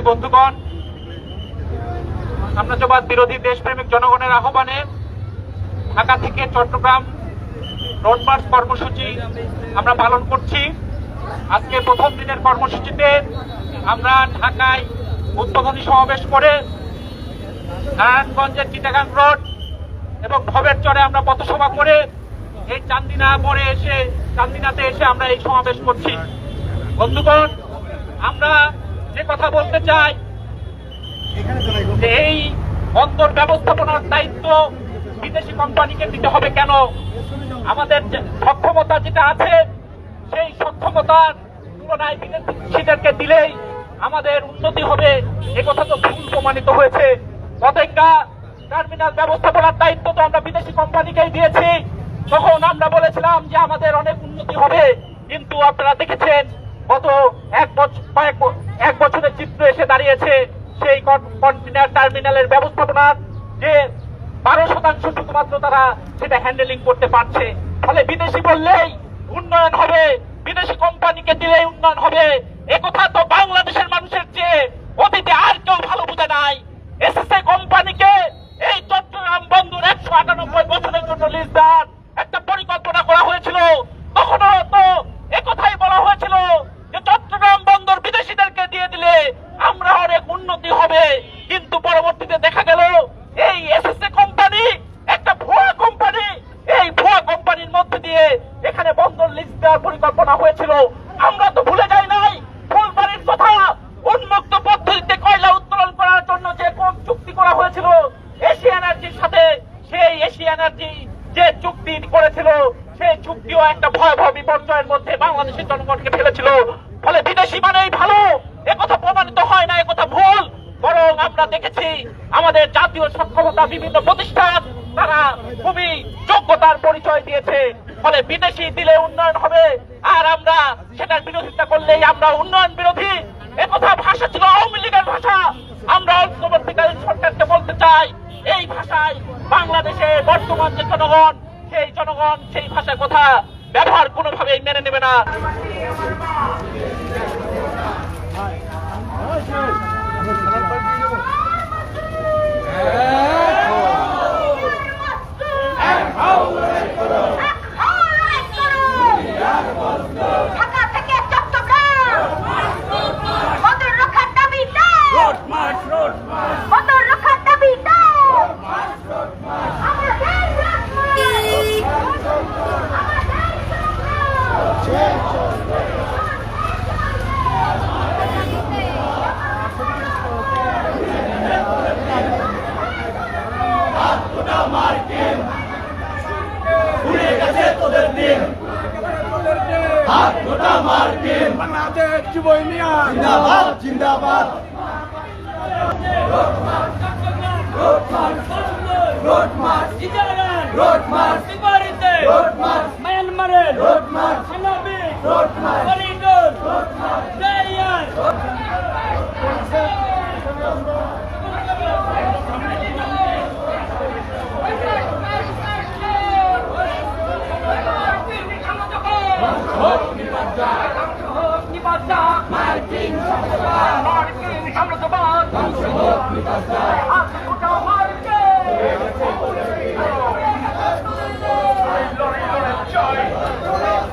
প্রিয় বন্ধুগণ সাম্রাজ্যবাদ বিরোধী দেশপ্রেমিক জনগণের আহ্বানে ঢাকা থেকে চট্টগ্রাম রোড মার্চ কর্মসূচি আমরা পালন করছি। আজকে প্রথম দিনের কর্মসূচিতে আমরা ঢাকায় উদ্বোধনী সমাবেশ করে নারায়ণগঞ্জের চিটাগাং রোড এবং ভবের চরে আমরা পথসভা করে এই চান্দিনা মোড়ে এসে, চান্দিনাতে এসে আমরা এই সমাবেশ করছি। বন্ধুগণ, আমরা যে কথা বলতে চাই এই বন্দর ব্যবস্থাপনার দায়িত্ব বিদেশি কোম্পানিকে দিতে হবে কেন? আমাদের সক্ষমতা যেটা আছে সেই সক্ষমতার তুলনায় বিদেশিদেরকে দিলেই আমাদের উন্নতি হবে। এ কথা তো ভুল প্রমাণিত হয়েছে। অপেক্ষা টার্মিনাল ব্যবস্থাপনার দায়িত্ব তো আমরা বিদেশি কোম্পানিকেই দিয়েছি। তখন আমরা বলেছিলাম যে আমাদের অনেক উন্নতি হবে। কিন্তু আপনারা দেখেছেন গত এক বছর কয়েক এক বছরের চিত্র এসে দাঁড়িয়েছে সেই কন্টেনার টার্মিনালের ব্যবস্থাপনার যে বারো শতাংশ শুধুমাত্র তারা সেটা হ্যান্ডেলিং করতে পারছে। ফলে বিদেশি বললেই উন্নয়ন হবে, বিদেশি কোম্পানিকে দিলেই উন্নয়ন হবে। একথা তো বাংলাদেশের মানুষের চেয়ে অতীতে আর কেউ ভালো বুঝে নাই। এসএসএ কোম্পানিকে এই চট্টগ্রাম বন্দর একশো আটানব্বই বছরের জন্য লিজ দেন একটা পরিকল্পনা করা হয়েছিল তখনও তো একথাই বলা হয়েছিল যে চট্টগ্রাম বন্দর বিদেশিদেরকে দিয়ে দিলে আমরা অনেক উন্নতি হবে কিন্তু পরবর্তীতে দেখা গেল এই এসএসএ কোম্পানি একটা ভুয়া কোম্পানি এই ভুয়া কোম্পানির মধ্যে দিয়ে এখানে বন্দর লিস্ট দেওয়ার হয়েছিল আমরা তো ভুলে যাই নাই। ফুলবাড়ির কথা। উন্মুক্ত পদ্ধতিতে কয়লা উত্তোলন করার জন্য যে কোন চুক্তি করা হয়েছিল, এশিয়া এনার্জির সাথে, সেই এশিয়া এনার্জি যে চুক্তি করেছিল, সেই চুক্তিও একটা ভয়াবহ বিপর্যয়ের মধ্যে বাংলাদেশের জনগণকে ফেলেছিল। ফলে বিদেশি মানেই ভালো। একথা প্রমাণিত হয় না একথা ভুল। বরং আমরা দেখেছি, আমাদের জাতীয় সক্ষমতা বিভিন্ন প্রতিষ্ঠান, তারা খুবই যোগ্যতার পরিচয় দিয়েছে। ফলে বিদেশি দিলে উন্নয়ন হবে। আর আমরা সেটার বিরোধিতা করলেই আমরা উন্নয়ন বিরোধী। একথা ভাষা ছিল আওয়ামী লীগের ভাষা। আমরা অন্তর্বর্তীকালীন সরকারকে বলতে চাই, এই ভাষায় বাংলাদেশে বর্তমান যে জনগণ, সেই জনগণ সেই ভাষার কথা ব্যবহার কোনোভাবেই মেনে নেবে না ঢাকা থেকে চট্টগ্রাম বন্দর রক্ষার দাবি রোড মার্চ রোড বন্দর রক্ষার দাবি আমাদের বাংলাদেশ যুব ইউনিয়ন। জিন্দাবাদ জিন্দাবাদ। রোড মার্চ রোড মার্চ সিপারিতে রোড মার্চ মায়ানমারে রোড মার্চ। হানাবি রোড মার্চ। Corridor barrier সাম্রাজ্যবাদ